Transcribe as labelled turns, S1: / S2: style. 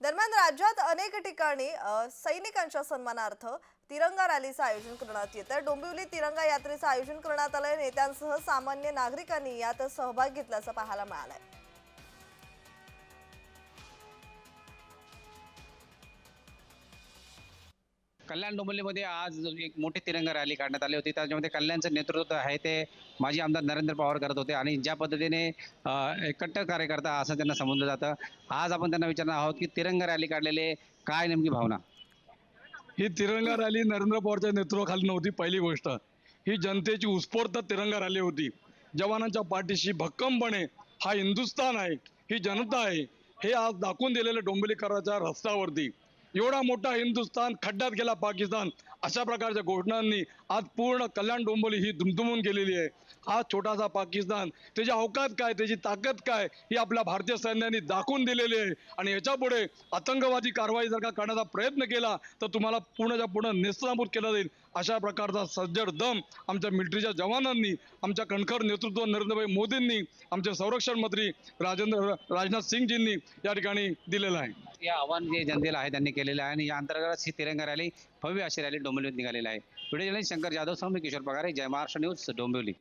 S1: दरम्यान राज्यात अनेक ठिकाणी सैनिकांच्या सन्मानार्थ तिरंगा रॅलीचं आयोजन करण्यात येतं डोंबिवली तिरंगा यात्रेचं आयोजन करण्यात आलंय. नेत्यांसह सामान्य नागरिकांनी यात सहभाग घेतल्याचं पाहायला मिळालंय.
S2: कल्याण डोंबिवलीमध्ये आज एक मोठी तिरंगा रॅली काढण्यात आली होती. त्याच्यामध्ये कल्याणचं नेतृत्व आहे ते माजी आमदार नरेंद्र पवार करत होते आणि ज्या पद्धतीने एकट्ट कार्यकर्ता असं त्यांना समजलं जातं. आज आपण त्यांना विचारणार आहोत की तिरंगा रॅली काढलेले काय नेमकी भावना?
S3: ही तिरंगा रॅली नरेंद्र पवारच्या नेतृत्वाखाली नव्हती पहिली गोष्ट. ही जनतेची उत्स्फूर्त तिरंगा रॅली होती. जवानांच्या पाठीशी भक्कमपणे हा हिंदुस्थान आहे ही जनता आहे हे आज दाखवून दिलेलं डोंबिवलीकराच्या रस्त्यावरती. एवढा मोठा हिंदुस्थान खड्ड्यात गेला पाकिस्तान अशा प्रकारच्या घोषणांनी आज पूर्ण कल्याण डोंबोली ही दुमदुमून गेलेली आहे. हा छोटासा पाकिस्तान त्याची अवकात काय त्याची ताकद काय ही आपल्या भारतीय सैन्याने दाखवून दिलेली आहे. आणि याच्यापुढे आतंकवादी कारवाई जर का करण्याचा प्रयत्न केला तर तुम्हाला पूर्णच्या पूर्ण नेस्तनाबूत केला जाईल अशा प्रकारचा सज्जड दम आमच्या मिलिटरीच्या जवानांनी आमच्या कणखर नेतृत्व नरेंद्रभाई मोदींनी आमचे संरक्षण मंत्री राजेंद्र राजनाथ सिंगजींनी या ठिकाणी दिलेला आहे.
S2: या आव्हान जे जनतेला आहे त्यांनी केलेलं आहे आणि या अंतर्गत ही तिरंगा रॅली भव्य अशी रॅली डोंबिवलीत निघालेली आहे. Video journalist Shankar Jadhav Swami Kishor Pagare Jai Maharashtra news Dombivli.